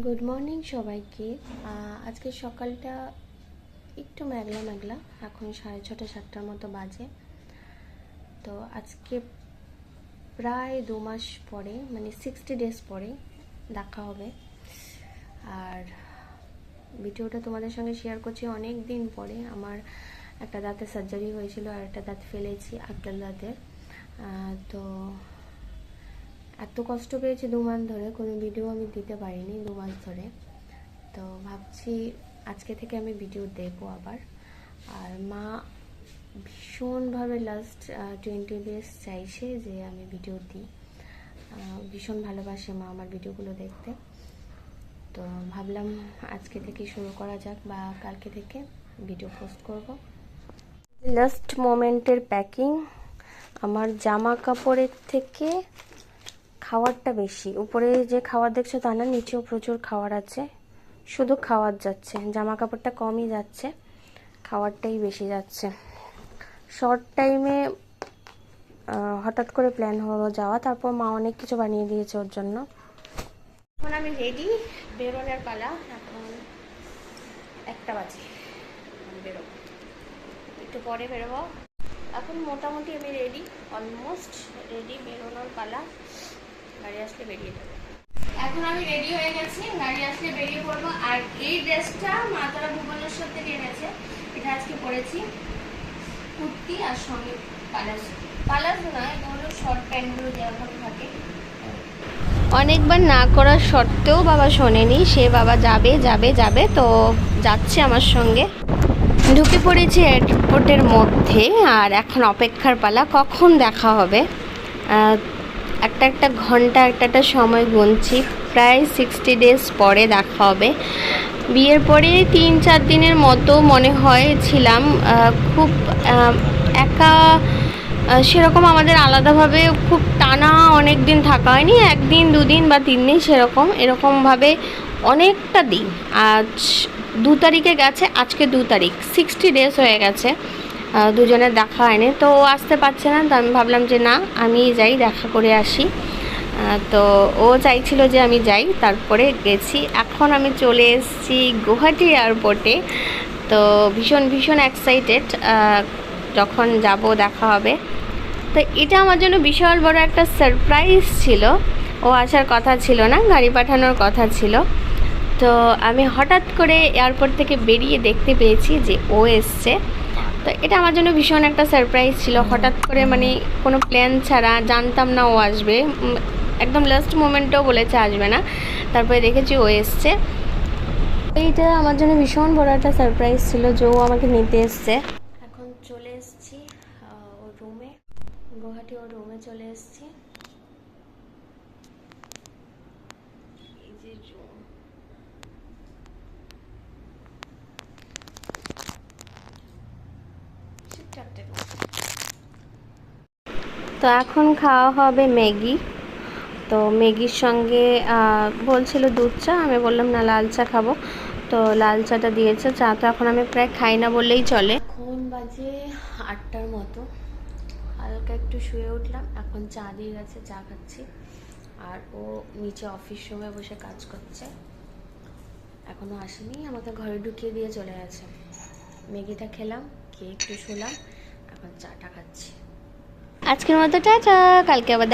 Good morning সবাইকে। আজকে সকালটা একটু মেঘলা মেঘলা, এখন সাড়ে ছটা, সাতটার মতো বাজে। তো আজকে প্রায় দু মাস পরে মানে সিক্সটি ডেজ পরে দেখা হবে। আর ভিডিওটা তোমাদের সঙ্গে শেয়ার করছি অনেক দিন পরে। আমার একটা দাঁতের সার্জারি হয়েছিল আর একটা দাঁত ফেলেছি, আক্কেল দাঁতের। তো এত কষ্ট পেয়েছি দু মাস ধরে, কোনো ভিডিও আমি দিতে পারিনি দু মাস ধরে। তো ভাবছি আজকে থেকে আমি ভিডিও দেবো আবার। আর মা ভীষণভাবে লাস্ট টোয়েন্টি ডেজ চাইছে যে আমি ভিডিও দিই। ভীষণ ভালোবাসে মা আমার ভিডিওগুলো দেখতে। তো ভাবলাম আজকে থেকে শুরু করা যাক বা কালকে থেকে ভিডিও পোস্ট করব। লাস্ট মোমেন্টের প্যাকিং আমার জামা কাপড়ের থেকে খাওয়ারটা বেশি। উপরে যে খাবার দেখছ তা না, নিচেও প্রচুর খাবার আছে। শুধু খাওয়ার যাচ্ছে জামা কাপড়টা কমই যাচ্ছে, খাওয়ারটাই বেশি যাচ্ছে। শর্ট টাইমে হঠাৎ করে প্ল্যান হলো যাওয়া, তারপর মা অনেক কিছু বানিয়ে দিয়েছে ওর জন্য। এখন আমি রেডি বেরোনের পালা, এখন একটা বাজে। বেরোবো। একটু পরে বেরোবো। এখন মোটামুটি আমি রেডি অলমোস্ট রেডি বেরোনোর পালা। গাড়ি আসলে বেরিয়ে যাবে। এখন আমি রেডি হয়ে গেছি গাড়ি আসলে বেরিয়ে পড়ব। আর এই ড্রেসটা মা তারা ভুবনেশ্বর থেকে এনেছে এটা আজকে পরেছি। কুর্তি আর সঙ্গে পালাজো পালাজো না এটা হলো শর্ট প্যান্টগুলো যেরকম থাকে। অনেকবার না করার সত্ত্বেও বাবা শোনেনি। সে বাবা যাবে যাবে যাবে তো যাচ্ছে আমার সঙ্গে। ঢুকে পড়েছি এয়ারপোর্টের মধ্যে আর এখন অপেক্ষার পালা। কখন দেখা হবে? আহ, একটা একটা ঘণ্টা, একটা একটা সময় গুনছি। প্রায় সিক্সটি ডেজ পরে দেখা হবে। বিয়ের পরে তিন চার দিনের মতো মনে হয় ছিলাম খুব একা সেরকম আমাদের আলাদাভাবে খুব টানা অনেক দিন থাকা হয়নি। একদিন, দুদিন বা তিন দিন সেরকম, এরকমভাবে অনেকটা দিন। আজ দু তারিখে গেছে, আজকে দু তারিখ সিক্সটি ডেজ হয়ে গেছে। দুজনের দেখা হয়নি। তো ও আসতে পারছে না, তো আমি ভাবলাম যে না আমি যাই, দেখা করে আসি। তো ও চাইছিল যে আমি যাই, তারপরে গেছি। এখন আমি চলে এসেছি গুয়াহাটি এয়ারপোর্টে। তো ভীষণ ভীষণ এক্সাইটেড যখন যাব, দেখা হবে। তো এটা আমার জন্য বিশাল বড় একটা সারপ্রাইজ ছিল। ও আসার কথা ছিল না, গাড়ি পাঠানোর কথা ছিল। তো আমি হঠাৎ করে এয়ারপোর্ট থেকে বেরিয়ে দেখতে পেয়েছি যে ও এসছে। তো এটা আমার জন্য ভীষণ একটা সারপ্রাইজ ছিল। হঠাৎ করে মানে কোনো প্ল্যান ছাড়া জানতাম না ও আসবে। একদম লাস্ট মোমেন্টও বলেছে আসবে না। তারপরে দেখেছি ও এসছে। এইটা আমার জন্য ভীষণ বড় একটা সারপ্রাইজ ছিল যে ও আমাকে নিতে এসছে। এখন চলে এসছি ওর রুমে গুয়াহাটি ওর রুমে চলে এসেছি এই যে room। তো এখন খাওয়া হবে ম্যাগি। তো ম্যাগির সঙ্গে বলছিল দুধ চা, আমি বললাম, না, লাল চা খাব। তো লাল চাটা দিয়েছে, চা তো এখন আমি প্রায় খাই না বললেই চলে। এখন বাজে আটটার মতো। হালকা একটু শুয়ে উঠলাম, এখন চা দিয়ে গেছে, চা খাচ্ছি। আর ও নিচে অফিস রুমে বসে কাজ করছে। এখনও আসেনি আমাকে ঘরে ঢুকিয়ে দিয়ে চলে গেছে। ম্যাগিটা খেলাম। একটু শুলাম এখন চাটা খাচ্ছি। আজকের মতো টাটা কালকে আবার